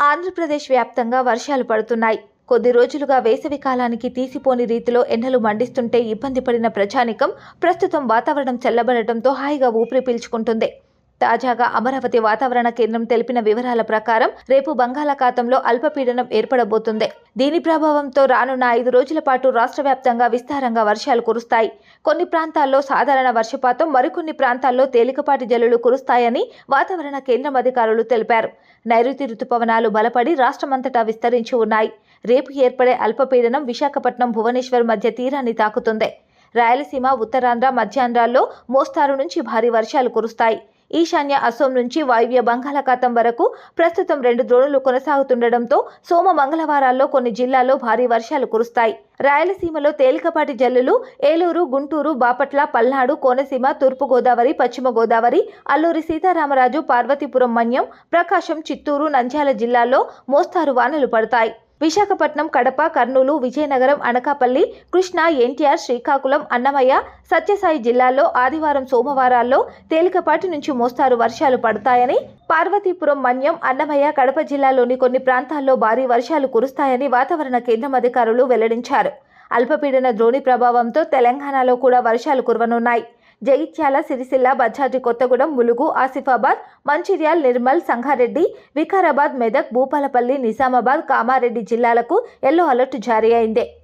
ఆంధ్రప్రదేశ్ వ్యాప్తంగా వర్షాలు పడుతున్నాయి. కొద్ది రోజులుగా వేసవి కాలానికి తీసిపోని రీతిలో ఎండలు మండిస్తుంటే ఇబ్బంది పడిన ప్రజానికం ప్రస్తుతం వాతావరణం చల్లబడటంతో హాయిగా ఊపిరి పీల్చుకుంటుంది. తాజాగా అమరావతి వాతావరణ కేంద్రం తెలిపిన వివరాల ప్రకారం రేపు బంగాళాఖాతంలో అల్పపీడనం ఏర్పడబోతుంది. దీని ప్రభావంతో రానున్న ఐదు రోజుల పాటు రాష్ట్ర వ్యాప్తంగా విస్తారంగా వర్షాలు కురుస్తాయి. కొన్ని ప్రాంతాల్లో సాధారణ వర్షపాతం మరికొన్ని ప్రాంతాల్లో తేలికపాటి జల్లులు కురుస్తాయని వాతావరణ కేంద్రం అధికారులు తెలిపారు. నైరుతి రుతుపవనాలు బలపడి రాష్ట్రమంతటా విస్తరించి ఉన్నాయి. రేపు ఏర్పడే అల్పపీడనం విశాఖపట్నం భువనేశ్వర్ మధ్య తీరాన్ని తాకుతుంది. రాయలసీమ ఉత్తరాంధ్ర మధ్యాంధ్రాల్లో మోస్తారు నుంచి భారీ వర్షాలు కురుస్తాయి. ఈశాన్య అసోం నుంచి వాయువ్య బంగాళాఖాతం వరకు ప్రస్తుతం రెండు ద్రోణులు కొనసాగుతుండటంతో సోమ మంగళవారాల్లో కొన్ని జిల్లాల్లో భారీ వర్షాలు కురుస్తాయి. రాయలసీమలో తేలికపాటి జల్లులు ఏలూరు గుంటూరు బాపట్ల పల్నాడు కోనసీమ తూర్పుగోదావరి పశ్చిమ గోదావరి అల్లూరి సీతారామరాజు పార్వతీపురం మన్యం ప్రకాశం చిత్తూరు నంద్యాల జిల్లాల్లో మోస్తారు వానలు పడతాయి. విశాఖపట్నం కడప కర్నూలు విజయనగరం అనకాపల్లి కృష్ణా ఎన్టీఆర్ శ్రీకాకుళం అన్నమయ్య సత్యసాయి జిల్లాల్లో ఆదివారం సోమవారాల్లో తేలికపాటి నుంచి మోస్తారు వర్షాలు పడతాయని పార్వతీపురం మన్యం అన్నమయ్య కడప జిల్లాలోని కొన్ని ప్రాంతాల్లో భారీ వర్షాలు కురుస్తాయని వాతావరణ కేంద్రం అధికారులు వెల్లడించారు. అల్పపీడన ద్రోణి ప్రభావంతో తెలంగాణలో కూడా వర్షాలు కురవనున్నాయి. జగిత్యాల సిరిసిల్ల బజాజి కొత్తగూడెం ములుగు ఆసిఫాబాద్ మంచిర్యాల్ నిర్మల్ సంగారెడ్డి వికారాబాద్ మెదక్ భూపాలపల్లి నిజామాబాద్ కామారెడ్డి జిల్లాలకు ఎల్లో అలర్ట్ జారీ అయింది.